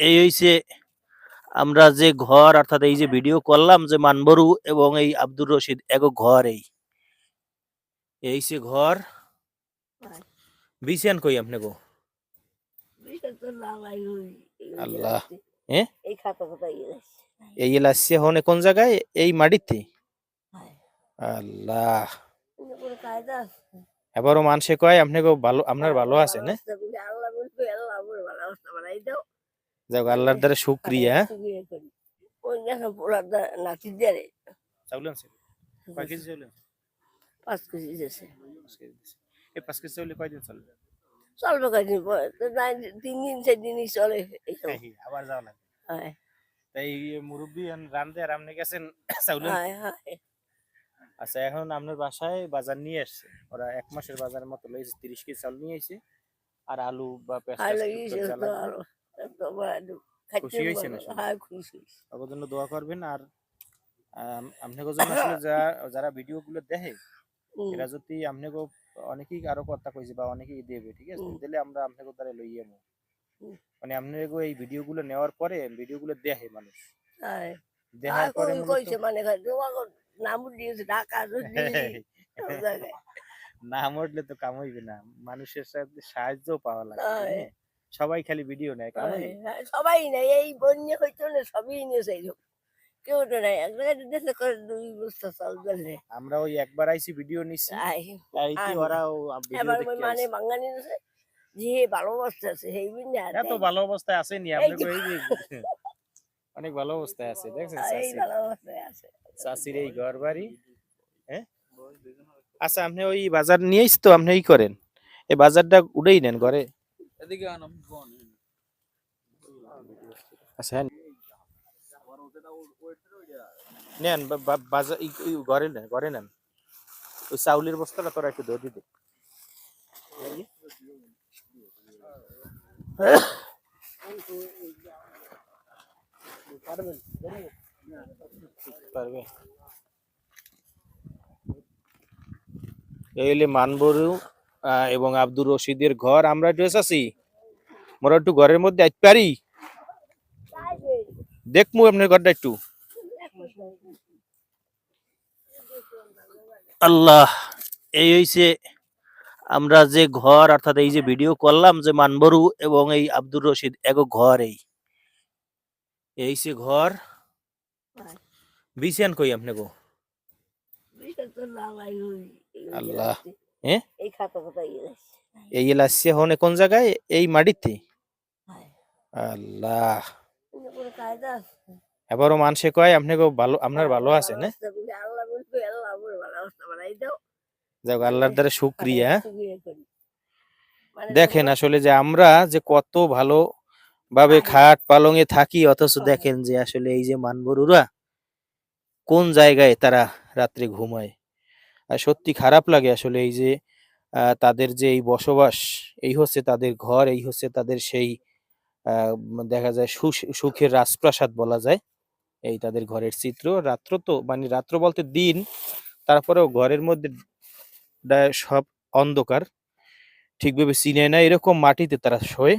এই হইছে আমরা যে ঘর অর্থাৎ এই যে ভিডিও করলাম যে মানবরু এবং এই আব্দুর রশিদ এক ঘর এই। এই ঘর। হয়। বিছেন কই আপনি গো? আল্লাহ। এই এলাচ্ছে হনে কোন জায়গায়? এই মাটিতে? হয়। আল্লাহ। এবারও মানুষে কয় আপনি গো ভালো আপনার ভালো আছে না আল্লাহ বলবে আল্লাহ আমার ভালো অবস্থা বানাই দাও। যাক আল্লাহর দ্বারা শুক্রিয়া? শুক্রিয়া করি। ওই দেখো চাউলেন কয় কেজি চাউলেন পাঁচ কেজি দিয়েছে। এই পাঁচ কেজি চাউলে কয়দিন চলবে চলবে কয়দিন তিন দিন চার দিনই চলে আবার যাওয়া লাগবে। হয়। তাই মুরব্বী রান্ধে আর আপনি গেছেন হয় হয়। আচ্ছা এখন আপনার বাসায় বাজার নিয়ে আসছে। ওরা এক মাসের বাজারের মতো লইছে তিরিশ কেজি চাল নিয়ে এসে আর আলু বা পেঁয়াজ হয় টেয়াজ লাগিয়েছে যা তো লাগবে, আরও তো বড় খাইতে খুশি হয়েছে না ভালো। শুনে? হ্যাঁ খুশি হয়েছে। জন্য দোয়া করবেন আর আপনাকে জন্য আসলে যারা যারা ভিডিও দেখে এরা যদি আপনাকে অনেকেই আরও কথা কইছে বা অনেকেই দেবে ঠিক আছে দিলে আমরা আপনাকে দ্বারা লই যাব মানে আপনাকে এই ভিডিও গুলো নেওয়ার পরে ভিডিও গুলো দেখে মানুষ হয় দেখার পরে কইছে মানে নাম দিয়েছে ঢাকা দিয়েছে সব জায়গায়। না মরলে তো কাম হইবে না মানুষের সাথে সাহায্য পাওয়া লাগে হ্যাঁ। সবাই খালি ভিডিও নেয় সবাই নাই এই বন্যা হইতো না সবই নিয়েছে এইরকম কেউ তো নাই করে দুই বস্তা চাল দিলে আমরা ওই একবার আইসি ভিডিও আই তাই কি ওই মানে বাঙালি দিয়েছে যে ভালো অবস্থা আছে সেই বিনে এত। ভালো অবস্থায় আসেনি এই আপনাকে যে- এই অনেক ভালো অবস্থায় আছে দেখছেন এই চাচি ভালো অবস্থায় আছে। চাচির এই ঘর বাড়ি হ্যাঁ? আচ্ছা আপনি ওই বাজার নিয়ে তো আপনি এই করেন এই বাজারটা উড়েই নেন ঘরে? আচ্ছা হ্যাঁ। নেন বাজার ঘরে নেন ঘরে নেন। ওই চাউলের বস্তাটা তোরা একটু ধরে হলে মানবরু এবং আব্দুর রশিদের ঘর আমরা ড্রেস আছি। মোরা একটু ঘরের মধ্যে আইতে পারি? দেখমু আপনার ঘরটা একটু। আল্লাহ এই হইছে আমরা যে ঘর অর্থাৎ এই যে ভিডিও করলাম যে মানবরু এবং এই আব্দুর রশিদ এক ঘর এই ঘর। বিছেন কই আপনি গো? আল্লাহ। এ? এই খাতা খাতা এই এলাচ্ছে হনে কোন জায়গায়? এই মাটিতে? আল্লাহ। এবারও মানুষে কয় আপনি ভালো আপনার ভালো আছে না? যাক আল্লাহর দ্বারা শুক্রিয়া হ্যাঁ? মানে দেখেন আসলে যে আমরা যে কত ভালো ভাবে। খাট পালঙে থাকি অথচ দেখেন যে আসলে এই যে মানবরুরা কোন জায়গায় তারা রাত্রে ঘুমায়? সত্যি খারাপ লাগে আসলে এই যে তাদের যে এই বসবাস এই হচ্ছে তাদের ঘর এই হচ্ছে তাদের সেই দেখা যায় সুখের রাজপ্রাসাদ বলা যায়। এই তাদের ঘরের চিত্র। রাত্র তো মানে রাত্র বলতে দিন তারপরেও ঘরের মধ্যে সব অন্ধকার। ঠিকভাবে চিনে না এরকম মাটিতে তারা শোয়।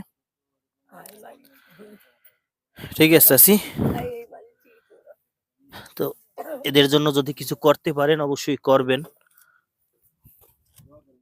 ঠিক আছে ঠিক। তো এদের জন্য যদি কিছু করতে পারেন অবশ্যই করবেন।